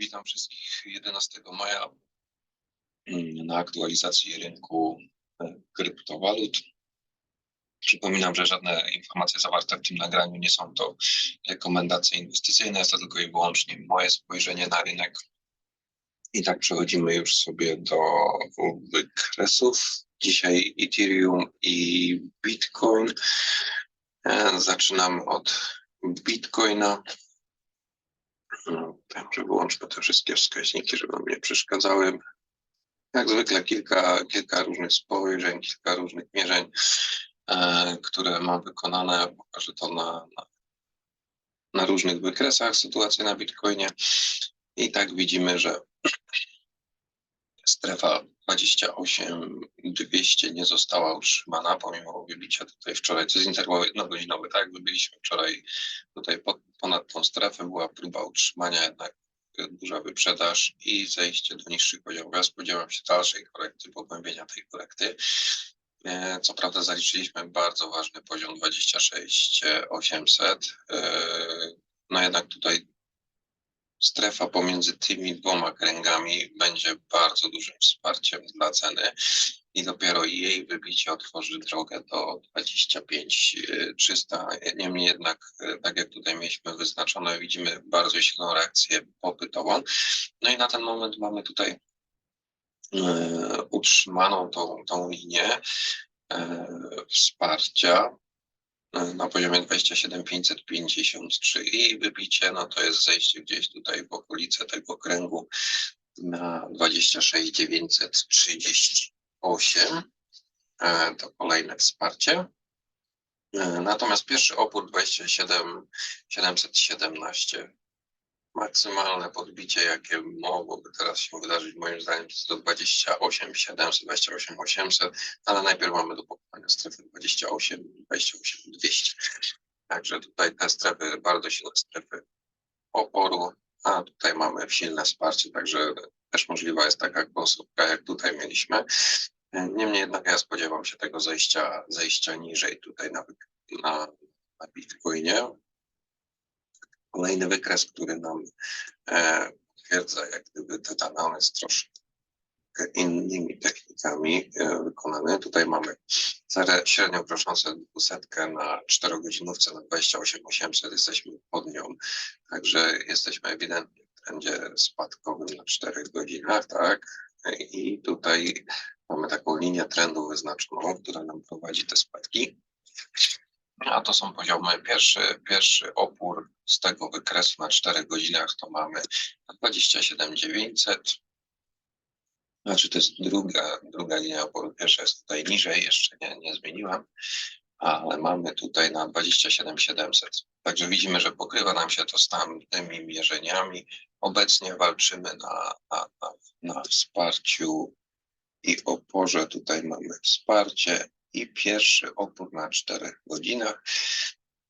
Witam wszystkich 11 maja na aktualizacji rynku e, kryptowalut. Przypominam, że żadne informacje zawarte w tym nagraniu nie są to rekomendacje inwestycyjne, jest to tylko i wyłącznie moje spojrzenie na rynek. I tak przechodzimy już sobie do wykresów. Dzisiaj Ethereum i Bitcoin. E, Zaczynamy od Bitcoina. No, Także wyłączmy te wszystkie wskaźniki, żeby nam nie przeszkadzały. Jak zwykle kilka, kilka różnych spojrzeń, kilka różnych mierzeń, e, które mam wykonane. Pokażę to na, na, na różnych wykresach sytuacji na Bitcoinie. I tak widzimy, że strefa 28200 nie została utrzymana, pomimo wybicia tutaj wczoraj, to jest interwał jednogodzinowy, tak? Wybiliśmy wczoraj tutaj pod, ponad tą strefę, była próba utrzymania, jednak duża wyprzedaż i zejście do niższych poziomów. Ja spodziewam się dalszej korekty, pogłębienia tej korekty. E, Co prawda zaliczyliśmy bardzo ważny poziom 26800. E, No jednak tutaj strefa pomiędzy tymi dwoma kręgami będzie bardzo dużym wsparciem dla ceny i dopiero jej wybicie otworzy drogę do 25300. Niemniej jednak, e, tak jak tutaj mieliśmy wyznaczone, widzimy bardzo silną reakcję popytową. No i na ten moment mamy tutaj e, utrzymaną tą, tą linię e, wsparcia e, na poziomie 27553 i wybicie, no to jest zejście gdzieś tutaj w okolice tego kręgu na 26938. E, To kolejne wsparcie. E, Natomiast pierwszy opór 27717 maksymalne podbicie, jakie mogłoby teraz się wydarzyć, moim zdaniem, to jest do 28 700, 28 800, ale najpierw mamy do pokonania strefy 28, 28 200. Także tutaj te strefy, bardzo silne strefy oporu, a tutaj mamy silne wsparcie, także też możliwa jest taka konstrukcja, jak tutaj mieliśmy. Niemniej jednak ja spodziewam się tego zejścia, zejścia niżej tutaj na, na, na Bitcoinie. Kolejny wykres, który nam e, potwierdza jak gdyby ten analiz troszkę innymi technikami e, wykonany. Tutaj mamy cerę średnią proszącą dwusetkę na czterogodzinówce na 28 800, jesteśmy pod nią, także jesteśmy ewidentnie w trendzie spadkowym na 4 godzinach, tak? I tutaj mamy taką linię trendu wyznaczoną, która nam prowadzi te spadki. A to są poziomy. Pierwszy, pierwszy opór z tego wykresu na 4 godzinach to mamy na 27 900. Znaczy to jest druga, druga linia oporu. Pierwsza jest tutaj niżej, jeszcze nie, nie zmieniłam, ale mamy tutaj na 27 700. Także widzimy, że pokrywa nam się to z tamtymi mierzeniami. Obecnie walczymy na, na, na, na wsparciu i oporze. Tutaj mamy wsparcie i pierwszy opór na 4 godzinach,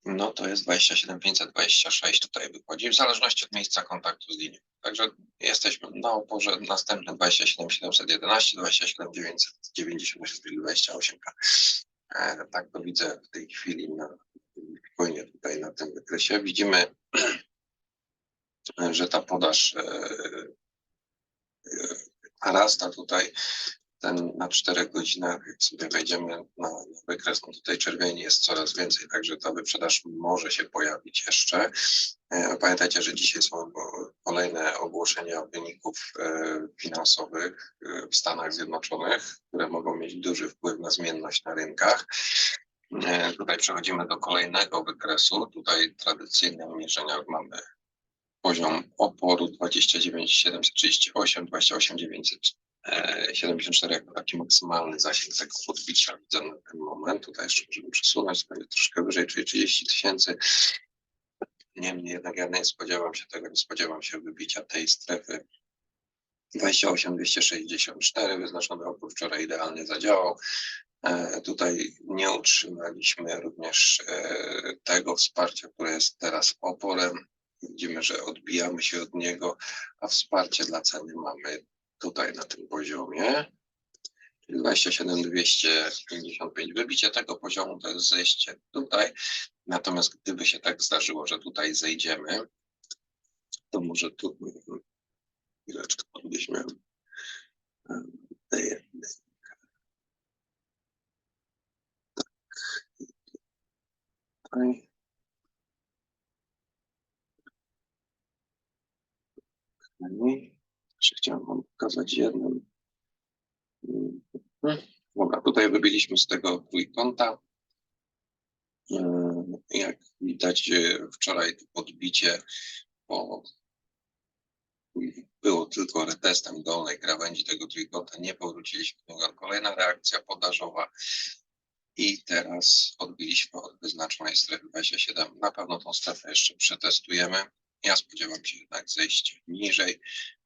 no to jest 27 526 tutaj wychodzi, w zależności od miejsca kontaktu z linią. Także jesteśmy na oporze, następny 27 711, 27 998, 28. E, Tak to widzę w tej chwili na Bitcoinie tutaj na tym wykresie. Widzimy, że ta podaż e, e, narasta tutaj ten na 4 godzinach, jak sobie wejdziemy na, na wykres, no tutaj czerwieni jest coraz więcej, także ta wyprzedaż może się pojawić jeszcze. E, Pamiętajcie, że dzisiaj są kolejne ogłoszenia wyników e, finansowych e, w Stanach Zjednoczonych, które mogą mieć duży wpływ na zmienność na rynkach. Tutaj przechodzimy do kolejnego wykresu. Tutaj tradycyjne mierzenia mamy poziom oporu 29 738, 28 900 74 jako taki maksymalny zasięg tego podbicia widzę na ten moment. Tutaj jeszcze możemy przesunąć, to będzie troszkę wyżej, czyli 30 tysięcy. Niemniej jednak ja nie spodziewam się tego, nie spodziewam się wybicia tej strefy 28 264 wyznaczony opór wczoraj idealnie zadziałał. E, Tutaj nie utrzymaliśmy również e, tego wsparcia, które jest teraz oporem. Widzimy, że odbijamy się od niego, a wsparcie dla ceny mamy tutaj na tym poziomie. Czyli 27 255. Wybicie tego poziomu to jest zejście tutaj. Natomiast gdyby się tak zdarzyło, że tutaj zejdziemy, to może tu chwileczkę podnieśmy. Okej. Jeszcze chciałem wam pokazać jednym. Mhm. Dobra, tutaj wybiliśmy z tego trójkąta. Yy, Jak widać, yy, wczoraj to podbicie po było tylko retestem dolnej krawędzi tego trójkąta, nie powróciliśmy do niego. Kolejna reakcja podażowa i teraz odbiliśmy od wyznaczonej strefy 27. Na pewno tą strefę jeszcze przetestujemy. Ja spodziewam się jednak zejścia niżej,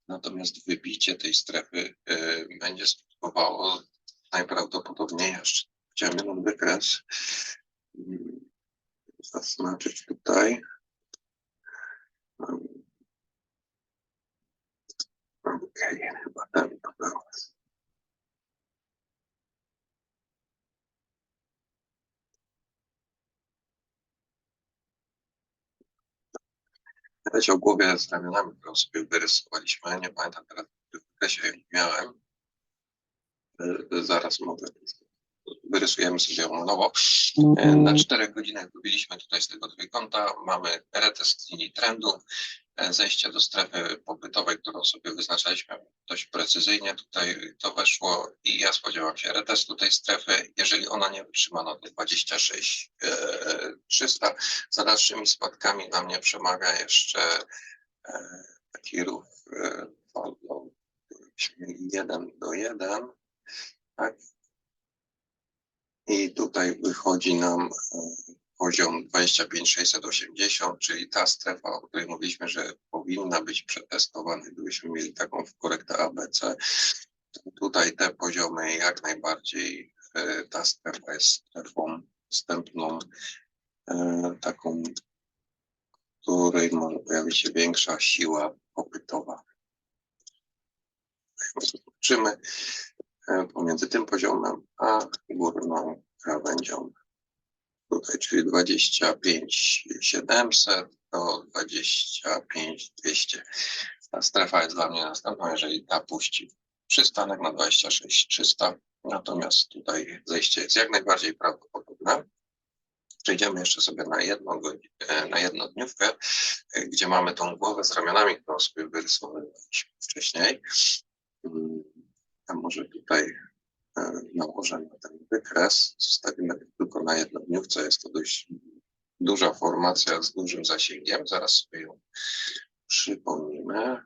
natomiast wybicie tej strefy y, będzie skutkowało najprawdopodobniej jeszcze chciałem jeden wykres mm, zaznaczyć tutaj. Okej, chyba ten to był. Leci o głowie z ramionami, którą sobie wyrysowaliśmy. Nie pamiętam teraz, w wykresie miałem. Y, Zaraz mogę. Wyrysujemy sobie ją nowo. E, Na czterech godzinach wybiliśmy tutaj z tego trójkąta. Mamy retest linii trendu, e, zejście do strefy popytowej, którą sobie wyznaczaliśmy dość precyzyjnie. Tutaj to weszło i ja spodziewam się retestu tej strefy. Jeżeli ona nie wytrzyma, no to 26 e, 300. Za dalszymi spadkami dla mnie przemawia jeszcze e, taki ruch e, falą, byśmy mieli 1 do 1. Tak, i tutaj wychodzi nam e, poziom 25680, czyli ta strefa, o której mówiliśmy, że powinna być przetestowana, gdybyśmy mieli taką korektę ABC. Tutaj te poziomy jak najbardziej e, ta strefa jest strefą wstępną, e, taką, której może pojawić się większa siła popytowa. Zobaczymy e, pomiędzy tym poziomem a górną krawędzią. Czyli 25 700 do 25 200. Ta strefa jest dla mnie następna, jeżeli ta puści przystanek na 26 300. Natomiast tutaj zejście jest jak najbardziej prawdopodobne. Przejdziemy jeszcze sobie na, jedną, godzi- e, na jednodniówkę, e, gdzie mamy tą głowę z ramionami, którą sobie wyrysowaliśmy wcześniej. Mm, A może tutaj e, nałożę na ten wykres. Zostawimy tylko na jednodniówce. Jest to dość duża formacja z dużym zasięgiem. Zaraz sobie ją przypomnimy.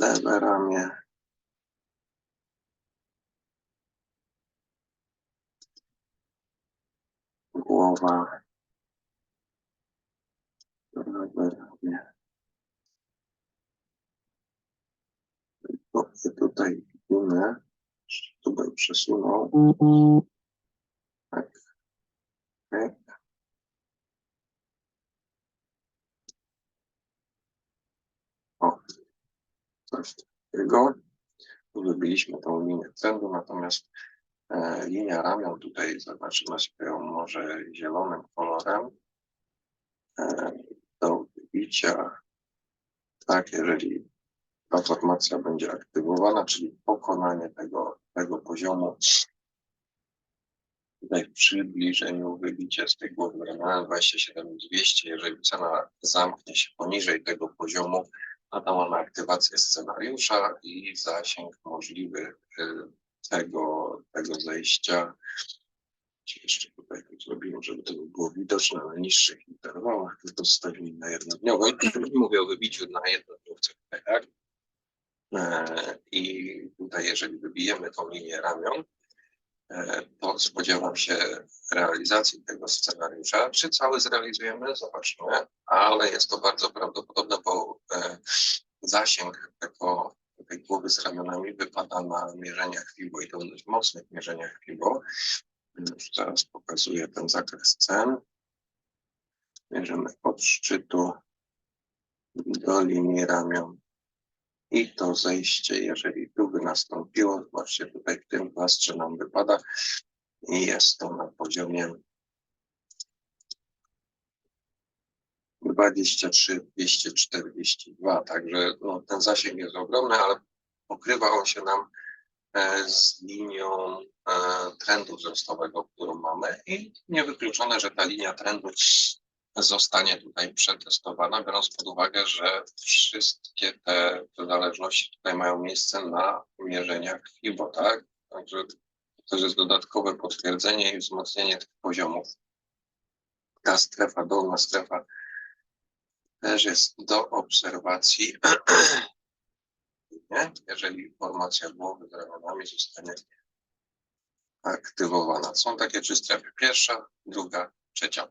Lewe ramię. Głowa. Lewe ramię. I tutaj widzimy, jeszcze tu bym przesunął. Tak. Okay. O, coś takiego. Tu wybiliśmy tą linię trendu, natomiast e, linia ramion tutaj zobaczymy sobie ją może zielonym kolorem. E, do wybicia, tak, jeżeli ta formacja będzie aktywowana, czyli pokonanie tego, tego poziomu. Tutaj w przybliżeniu wybicie z tej głowy ramienia 27200, jeżeli cena zamknie się poniżej tego poziomu, no to mamy aktywację scenariusza i zasięg możliwy y, tego, tego zejścia. Jeszcze tutaj zrobimy, żeby to było widoczne na niższych interwałach, tylko zostawimy na jednodniowej. Mówię o wybiciu na jednodniówce, tak? E, I tutaj, jeżeli wybijemy tą linię ramion, e, to spodziewam się realizacji tego scenariusza. Czy cały zrealizujemy? Zobaczymy, ale jest to bardzo prawdopodobne, bo e, zasięg tego, tej głowy z ramionami wypada na mierzeniach FIBO i to dość mocnych mierzeniach FIBO. Już zaraz pokazuję ten zakres cen. Mierzymy od szczytu do linii ramion i to zejście, jeżeli tu by nastąpiło, zobaczcie tutaj w tym plastrze nam wypada i jest to na poziomie 223, 242, także no, ten zasięg jest ogromny, ale pokrywa on się nam e, z linią e, trendu wzrostowego, którą mamy i niewykluczone, że ta linia trendu zostanie tutaj przetestowana, biorąc pod uwagę, że wszystkie te zależności tutaj mają miejsce na mierzeniach FIBO, tak? Także to jest dodatkowe potwierdzenie i wzmocnienie tych poziomów. Ta strefa, dolna strefa też jest do obserwacji. Nie? Jeżeli formacja głowy z ramionami zostanie aktywowana. Są takie trzy strefy. Pierwsza, druga, trzecia.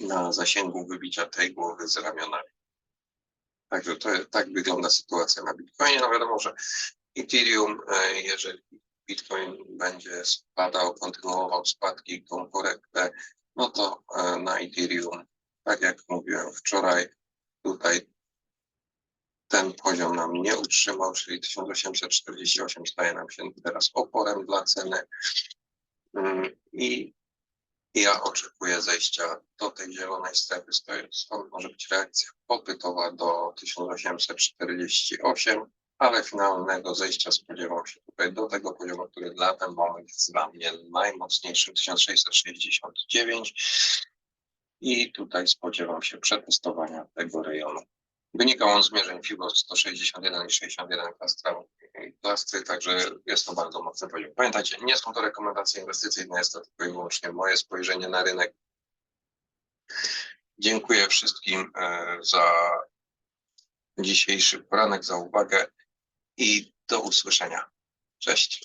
Na zasięgu wybicia tej głowy z ramionami. Także to, tak wygląda sytuacja na Bitcoinie. No wiadomo, że Ethereum, e, jeżeli Bitcoin będzie spadał, kontynuował spadki, tą korektę, no to e, na Ethereum, tak jak mówiłem wczoraj, tutaj ten poziom nam nie utrzymał, czyli 1848 staje nam się teraz oporem dla ceny. Mm, I ja oczekuję zejścia do tej zielonej strefy, stąd może być reakcja popytowa do 1848, ale finalnego zejścia spodziewam się tutaj do tego poziomu, który dla ten moment jest dla mnie najmocniejszym, 1669 i tutaj spodziewam się przetestowania tego rejonu. Wynika on z mierzeń FIBO 161 i 61 klastry, także jest to bardzo mocny poziom. Pamiętajcie, nie są to rekomendacje inwestycyjne, jest to tylko i wyłącznie moje spojrzenie na rynek. Dziękuję wszystkim e, za dzisiejszy poranek, za uwagę i do usłyszenia. Cześć.